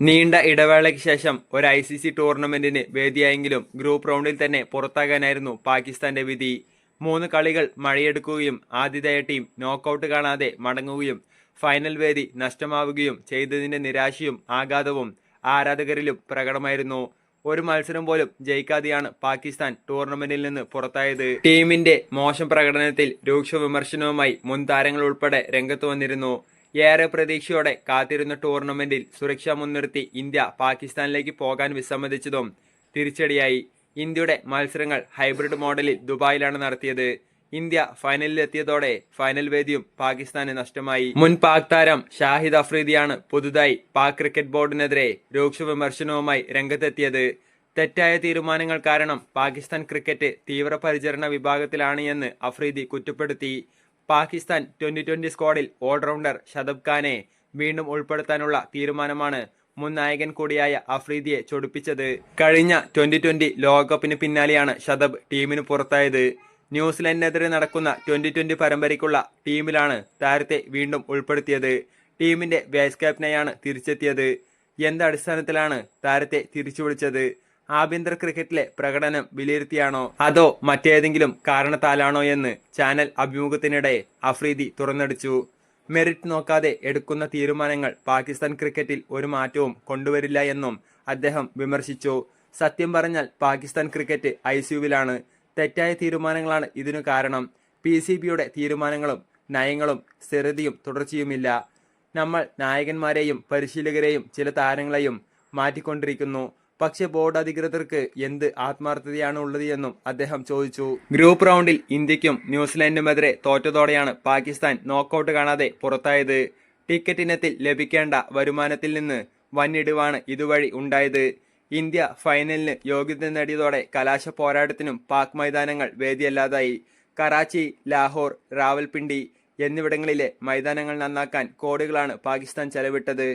നീണ്ട ഇടവേളയ്ക്ക് ശേഷം ഒരു ഐ സി സി ടൂർണമെന്റിന് വേദിയായെങ്കിലും ഗ്രൂപ്പ് റൗണ്ടിൽ തന്നെ പുറത്താകാനായിരുന്നു പാകിസ്ഥാന്റെ വിധി. മൂന്ന് കളികൾ മഴയെടുക്കുകയും ആതിഥേയ ടീം നോക്കൌട്ട് കാണാതെ മടങ്ങുകയും ഫൈനൽ വേദി നഷ്ടമാവുകയും ചെയ്തതിന്റെ നിരാശയും ആഘാതവും ആരാധകരിലും പ്രകടമായിരുന്നു. ഒരു മത്സരം പോലും ജയിക്കാതെയാണ് പാകിസ്ഥാൻ ടൂർണമെന്റിൽ നിന്ന് പുറത്തായത്. ടീമിന്റെ മോശം പ്രകടനത്തിൽ രൂക്ഷ വിമർശനവുമായി മുൻ താരങ്ങൾ ഉൾപ്പെടെ രംഗത്ത് വന്നിരുന്നു. ഏറെ പ്രതീക്ഷയോടെ കാത്തിരുന്ന ടൂർണമെന്റിൽ സുരക്ഷ മുൻനിർത്തി ഇന്ത്യ പാകിസ്ഥാനിലേക്ക് പോകാൻ വിസമ്മതിച്ചതും തിരിച്ചടിയായി. ഇന്ത്യയുടെ മത്സരങ്ങൾ ഹൈബ്രിഡ് മോഡലിൽ ദുബായിലാണ് നടത്തിയത്. ഇന്ത്യ ഫൈനലിലെത്തിയതോടെ ഫൈനൽ വേദിയും പാകിസ്ഥാന് നഷ്ടമായി. മുൻ പാക് താരം ഷാഹിദ് അഫ്രീദിയാണ് പുതുതായി പാക് ക്രിക്കറ്റ് ബോർഡിനെതിരെ രൂക്ഷ വിമർശനവുമായി രംഗത്തെത്തിയത്. തെറ്റായ തീരുമാനങ്ങൾ കാരണം പാകിസ്ഥാൻ ക്രിക്കറ്റ് തീവ്രപരിചരണ വിഭാഗത്തിലാണ് എന്ന് അഫ്രീദി കുറ്റപ്പെടുത്തി. പാകിസ്ഥാൻ ട്വന്റി ട്വന്റി സ്ക്വാഡിൽ ഓൾറൗണ്ടർ ഷദബ് ഖാനെ വീണ്ടും ഉൾപ്പെടുത്താനുള്ള തീരുമാനമാണ് മുൻ നായകൻ കൂടിയായ അഫ്രീദിയെ ചൊടിപ്പിച്ചത്. കഴിഞ്ഞ ട്വന്റി ട്വന്റി ലോകകപ്പിന് പിന്നാലെയാണ് ഷദബ് ടീമിന് പുറത്തായത്. ന്യൂസിലൻഡിനെതിരെ നടക്കുന്ന ട്വന്റി ട്വന്റി പരമ്പരയ്ക്കുള്ള ടീമിലാണ് താരത്തെ വീണ്ടും ഉൾപ്പെടുത്തിയത്. ടീമിന്റെ വൈസ് ക്യാപ്റ്റനായാണ് തിരിച്ചെത്തിയത്. എന്ത് അടിസ്ഥാനത്തിലാണ് താരത്തെ തിരിച്ചു വിളിച്ചത് ആഭ്യന്തര ക്രിക്കറ്റിലെ പ്രകടനം വിലയിരുത്തിയാണോ? അതോ മറ്റേതെങ്കിലും കാരണത്താലാണോ എന്ന് ചാനൽ അഭിമുഖത്തിനിടെ അഫ്രീദി തുറന്നടിച്ചു. മെറിറ്റ് നോക്കാതെ എടുക്കുന്ന തീരുമാനങ്ങൾ പാകിസ്ഥാൻ ക്രിക്കറ്റിൽ ഒരു മാറ്റവും കൊണ്ടുവരില്ല എന്നും അദ്ദേഹം വിമർശിച്ചു. സത്യം പറഞ്ഞാൽ പാകിസ്ഥാൻ ക്രിക്കറ്റ് ഐ സിയുവിലാണ് തെറ്റായ തീരുമാനങ്ങളാണ് ഇതിനു കാരണം. പി സി ബിയുടെ തീരുമാനങ്ങളും നയങ്ങളും സ്ഥിരതയും തുടർച്ചയുമില്ല. നമ്മൾ നായകന്മാരെയും പരിശീലകരെയും ചില താരങ്ങളെയും മാറ്റിക്കൊണ്ടിരിക്കുന്നു. പക്ഷെ ബോർഡ് അധികൃതർക്ക് എന്ത് ആത്മാർത്ഥതയാണ് ഉള്ളത് എന്നും അദ്ദേഹം ചോദിച്ചു. ഗ്രൂപ്പ് റൗണ്ടിൽ ഇന്ത്യക്കും ന്യൂസിലൻഡുമെതിരെ തോറ്റതോടെയാണ് പാകിസ്ഥാൻ നോക്കൌട്ട് കാണാതെ പുറത്തായത്. ടിക്കറ്റ് ഇനത്തിൽ ലഭിക്കേണ്ട വരുമാനത്തിൽ നിന്ന് വന്നിടിവാണ് ഇതുവഴി ഉണ്ടായത്. ഇന്ത്യ ഫൈനലിന് യോഗ്യത നേടിയതോടെ കലാശ പോരാട്ടത്തിനും പാക് മൈതാനങ്ങൾ വേദിയല്ലാതായി. കറാച്ചി ലാഹോർ റാവൽപിണ്ടി എന്നിവിടങ്ങളിലെ മൈതാനങ്ങൾ നന്നാക്കാൻ കോടികളാണ് പാകിസ്ഥാൻ ചെലവിട്ടത്.